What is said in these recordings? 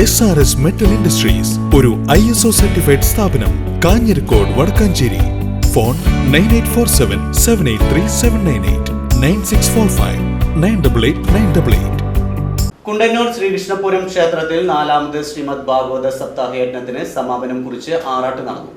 S R S metal industries ഒരു I S O certified സ്ഥാപനം Kanjirakode Vadakkanchery. Phone nine eight four seven seven eight three seven nine eight nine six four five nine double eight nine double eight Kundannoor Sreekrishnapuram ക്ഷേത്രത്തിൽ നാലാമത് ശ്രീമദ് ഭാഗവത സപ്താഹ യജ്ഞത്തിന് സമാപനം കുറിച്ച് ആറാട്ട് നടന്നു.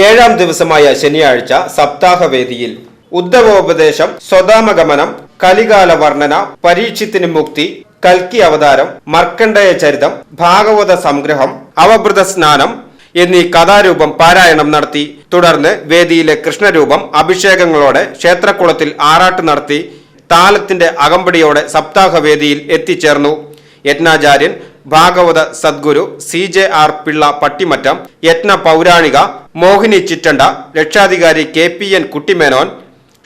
ഏഴാം ദിവസമായ ശനിയാഴ്ച സപ്താഹവേദിയിൽ ഉദ്ധവോപദേശം സ്വതാമഗമനം കലികാല വർണന പരീക്ഷത്തിന് മുക്തി കൽക്കി അവതാരം മർക്കണ്ഡയ ചരിതം ഭാഗവത സംഗ്രഹം അവഭൃത സ്നാനം എന്നീ കഥാരൂപം പാരായണം നടത്തി. തുടർന്ന് വേദിയിലെ കൃഷ്ണരൂപം അഭിഷേകങ്ങളോടെ ക്ഷേത്രക്കുളത്തിൽ ആറാട്ട് നടത്തി താലത്തിന്റെ അകമ്പടിയോടെ സപ്താഹവേദിയിൽ എത്തിച്ചേർന്നു. യജ്ഞാചാര്യൻ ഭാഗവത Sadhguru C J R Pillai Pattimattam യത്ന പൗരാണിക മോഹിനി ചിറ്റണ്ട രക്ഷാധികാരി കെ പി എൻ കുട്ടിമേനോൻ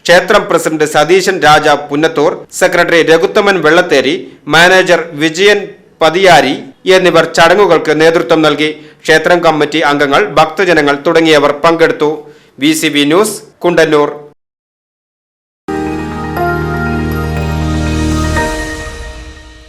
ക്ഷേത്രം president Satheeshan Raja Punnathur secretary Raghuthaman Vellatheri manager Vijayan Pathiyari എന്നിവർ ചടങ്ങുകൾക്ക് നേതൃത്വം നൽകി ക്ഷേത്രം കമ്മിറ്റി അംഗങ്ങൾ ഭക്തജനങ്ങൾ തുടങ്ങിയവർ പങ്കെടുത്തു. V news Kundannoor.